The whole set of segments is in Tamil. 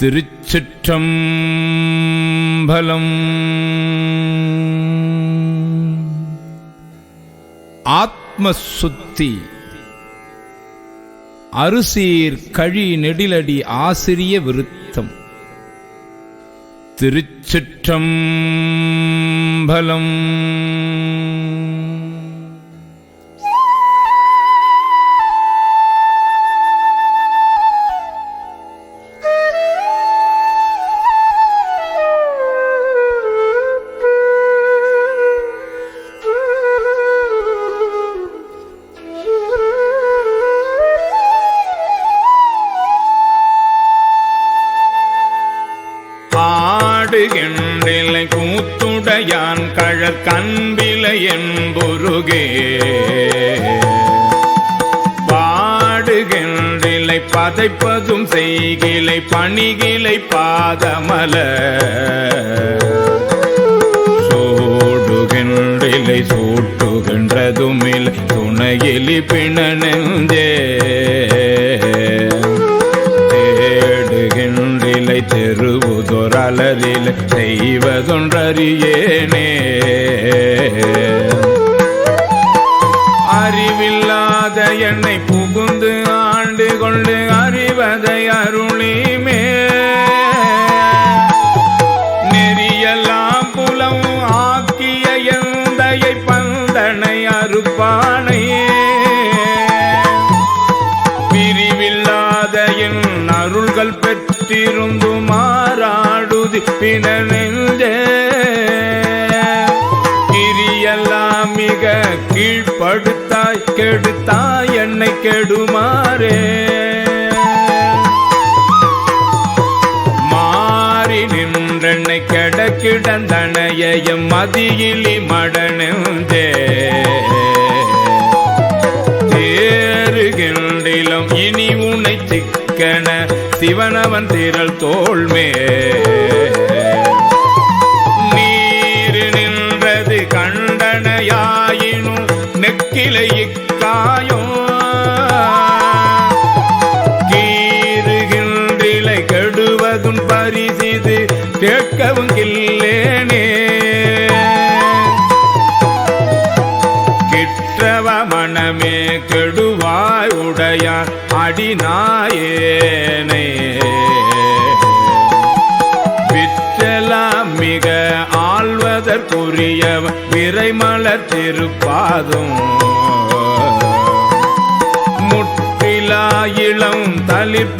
திருச்சிற்றம்பலம். ஆத்மசுத்தி. அருசீர் கழி நெடிலடி ஆசிரிய விருத்தம். திருச்சிற்றம்பலம். ஆடுகின்றிலை கூத்துடையான் கழற் கண்பிலை என்புருகே. பாடுகின்றிலை பதைப்பதும் செய்கிலை பணிகிலை பாதமல. சோடுகின்றிலை சூட்டுகின்றதுமில்லை துணையிலி பிணனெஞ்சே தெருவுதொரலரில் செய்வதொன்றறியேனே. அறிவில்லாத என்னை புகுந்து ஆண்டு கொண்டு அறிவதை அருளிமே. நெறியெல்லாம் புலம் ஆக்கிய எந்தையை பந்தனை அறுப்பானையே பிரிவில்லாத என் அருள்கள் பெற்றிருந்துமா? மாறாடுதி பிணனெஞ்சே கிரியெல்லாம் மிக கீழ்படுத்தாய் கெடுத்தாய் என்னை கெடுமாறே. மாறி நின்றென்னை கெட கிடந்தனையம் மதியிலி மடனெஞ்சே சிவனவன் திரள் தோல்மே நீர் நின்றது கண்டனையாயினும் நெக்கிலை இக்காயும். கீறுகின்றிலை கெடுவதும் பரிசிது கேட்கவும் இல்லேனே கிற்றவ மனமே கெடுவாய் உடைய அடிநாயே. ஆள்வதற்குரியவன் விரைமலர் திருப்பாதும். முற்றிலா இளம் தளிர்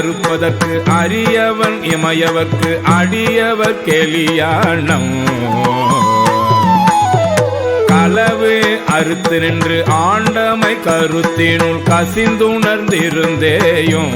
அறுப்பதற்கு அரியவன் இமையவர்க்கு அடியவர் கெளியானம் களவு அறுத்து நின்று ஆண்டமை கருத்தினுள் கசிந்துணர்ந்திருந்தேயும்.